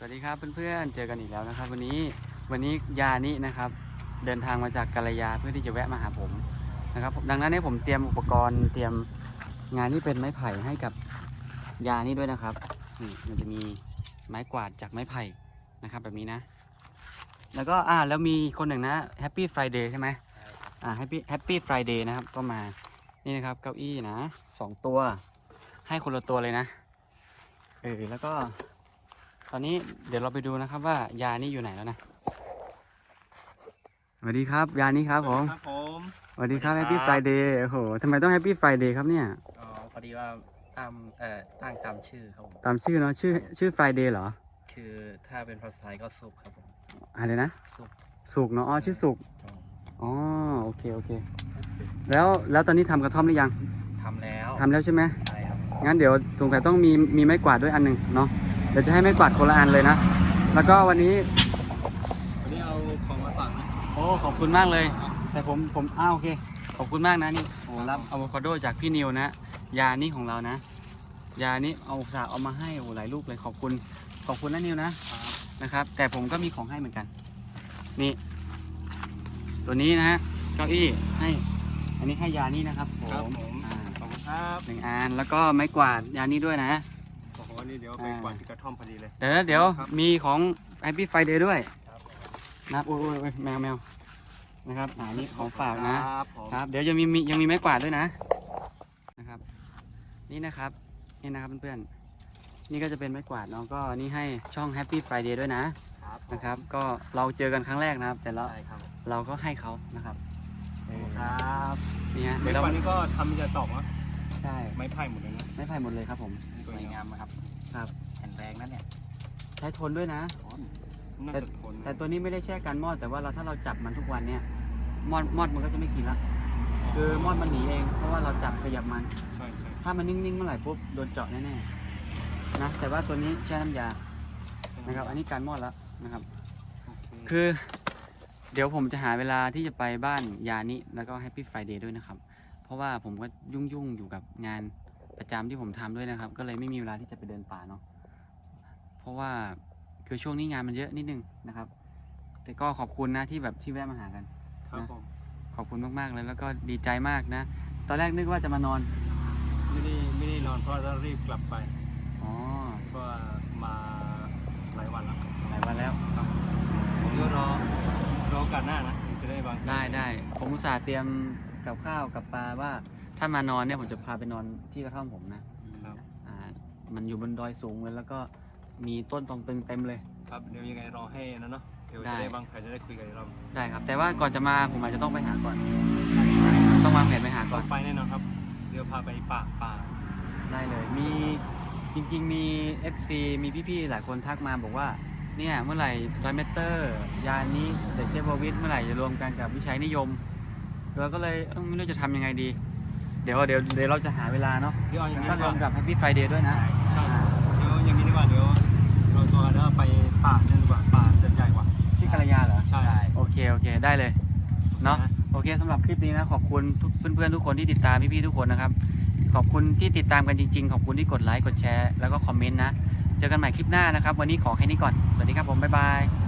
สวัสดีครับเพื่อนๆ เจอกันอีกแล้วนะครับ วันนี้วันนี้ยานินะครับ เดินทางมาจากกาลยาเพื่อที่จะแวะมาหาผมนะครับ ดังนั้นเนี่ยผมเตรียมอุปกรณ์เตรียมงานที่เป็นไม้ไผ่ให้กับยานี่ด้วยนะครับนี่มันจะมีไม้กวาดจากไม้ไผ่นะครับ แบบนี้นะ แล้วก็อ่าแล้วมีคนหนึ่งนะ Happy Friday ใช่ไหมอ่า Happy Happy Friday นะครับก็มานี่นะครับเก้าอี้นะสองตัว ให้คนละตัวเลยนะเออแล้วก็ ตอนนี้เดี๋ยวเราไปดูนะครับว่ายานี่อยู่ไหนแล้วนะสวัสดีครับ ยานี่ครับผมครับผมสวัสดีครับสวั Happy สดีครับ Friday โอ้โหทำไมต้อง Happy Friday ครับเนี่ยอ๋อพอดีว่าตามเอ่อตั้งตามชื่อครับผมตามชื่อเนาะชื่อชื่อ Friday เหรอ คือถ้าเป็นภาษาไทยก็ซุปครับผมอะไรนะซุปสุกเนาะอ๋อชื่อสุกครับผมอ๋อโอเคโอเค แล้วแล้วตอนนี้ทำกระท่อมหรือยังทำแล้วทำแล้วใช่ไหมใช่ครับงั้นเดี๋ยวสงสัยต้องมีมีไม้กวาดด้วยอันหนึ่งเนาะ เดี๋ยวจะให้ไม้กวาดคนละอันเลยนะ แล้วก็วันนี้ วันนี้เอาของมาฝากนะโอ้ขอบคุณมากเลย แต่ผมผมอ้าวโอเค ขอบคุณมากนะนี่โอ้รับอะโวคาโดจากพี่นิวนะ ยานี่ของเรานะ ยานี่เอาสาเอามาให้โอ้หลายลูกเลยขอบคุณ ขอบคุณนะนิวนะนะครับ แต่ผมก็มีของให้เหมือนกัน นี่ ตัวนี้นะฮะเก้าอี้ให้ อันนี้ให้ยานี่นะครับผมครับผมอ่าขอบคุณครับหนึ่งอันแล้วก็ไม้กวาดยานี่ด้วยนะ โอ้โหนี่เดี๋ยวไปอ่ากวาดที่กระท่อมพอดีเลยเดี๋ยวนะเดี๋ยวครับมีของ Happy Friday ด้วยครับผมนะครับโอ้ยโอ้ยโอ้ยแมวแมวนะครับอ่านี่ของฝากนะครับผมครับ เดี๋ยวยังมีมียังมีไม้กวาดด้วยนะนะครับ นี่นะครับนี่นะครับเพื่อนๆนี่ก็จะเป็นไม้กวาดเนาะก็นี่ให้ช่อง Happy Friday ด้วยนะครับนะครับ ก็เราเจอกันครั้งแรกนะครับ แต่เราใช่ครับเราก็ให้เขานะครับเออครับนี่ฮะไม้เดี๋ยวกเราวาดนี่ก็ทำจากตอกนะใช่ไม้ไผ่หมดเลยนะไม้ไผ่หมดเลยครับผมสวยงามนะครับครับ แข็งแรงนะเนี่ยใช้ทนด้วยนะน่าจะทนแต่ตัวนี้ไม่ได้แช่กันมอดแต่ว่าเราถ้าเราจับมันทุกวันเนี่ยมอดมอดมันก็จะไม่กินละคือมอดมันหนีเองเพราะว่าเราจับขยับมัน ใช่ใช่ถ้ามันนิ่งๆเมื่อไหร่ปุ๊บโดนเจาะแน่ๆนะแต่ว่าตัวนี้แช่น้ำยานะครับ อันนี้การมอดแล้วนะครับโอเคคือ เดี๋ยวผมจะหาเวลาที่จะไปบ้านยานิแล้วก็ Happy Friday ด้วยนะครับ เพราะว่าผมก็ยุ่งๆอยู่กับงานประจำที่ผมทำด้วยนะครับ ก็เลยไม่มีเวลาที่จะไปเดินป่าเนาะเพราะว่าคือช่วงนี้งานมันเยอะนิดนึงนะครับ แต่ก็ขอบคุณนะที่แบบที่แวะมาหากันครับผมขอบคุณมากๆเลยแล้วก็ดีใจมากนะ ตอนแรกนึกว่าจะมานอน ไม่ได้ไม่ได้นอนเพราะเรารีบกลับไปอ๋อเพราะว่ามาหลายวันแล้วหลายวันแล้วผมก็รอรอโอกาสหน้านะถึงจะได้วางแผนได้ได้ผมอุตส่าห์เตรียม กับข้าวกับปลาว่า ถ้ามานอนเนี่ยผมจะพาไปนอนที่กระท่อมผมนะครับ อ่ามันอยู่บนดอยสูงเลยแล้วก็มีต้นตองตึงเต็มเลย ครับเดี๋ยวยังไงรอให้นะเนาะเดี๋ยวได้จะได้วางแผนจะได้คุยกันอีกรอบได้ครับ แต่ว่าก่อนจะมาผมอาจจะต้องไปหาก่อน ต้องวางแผนไปหาก่ก่ออนนไปแน่นอนครับ เดี๋ยวพาไปป่าป่าได้เลย มีจริงๆมี FC มีพี่ๆ หลายคนทักมาบอกว่า เนี่ยเมื่อไหร่ดอยเมเตอร์ ยานี้เดชเชฟวิทเมื่อไหร่จะรวมกันกับวิชัยนิยม เราก็เลยเอ้าไม่รู้จะทำยังไงดี เดี๋ยวเดี๋ยวเดี๋ยวเราจะหาเวลาเนาะเดี๋ยวเอาอย่างนี้ก็ดีรกวว่ามกับ Happy Friday ด้วยนะ ใช่เดี๋ยวอย่างนี้ดีกว่าเดี๋ยวเราตัวกันแล้วไปป่าเนี่ยดีกว่าป่าจะใหญ่กว่าที่กาลยาเหรอใช่ โอเค โอเค ได้เลย เนาะ โอเคสำหรับคลิปนี้นะ ขอบคุณทุกเพื่อนๆ ทุกคนที่ติดตามพี่ๆ ทุกคนนะครับ ขอบคุณที่ติดตามกันจริงๆ ขอบคุณที่กดไลค์ กดแชร์ แล้วก็คอมเมนต์นะ เจอกันใหม่คลิปหน้านะครับ วันนี้ขอแค่นี้ก่อน สวัสดีครับผม บ๊ายบาย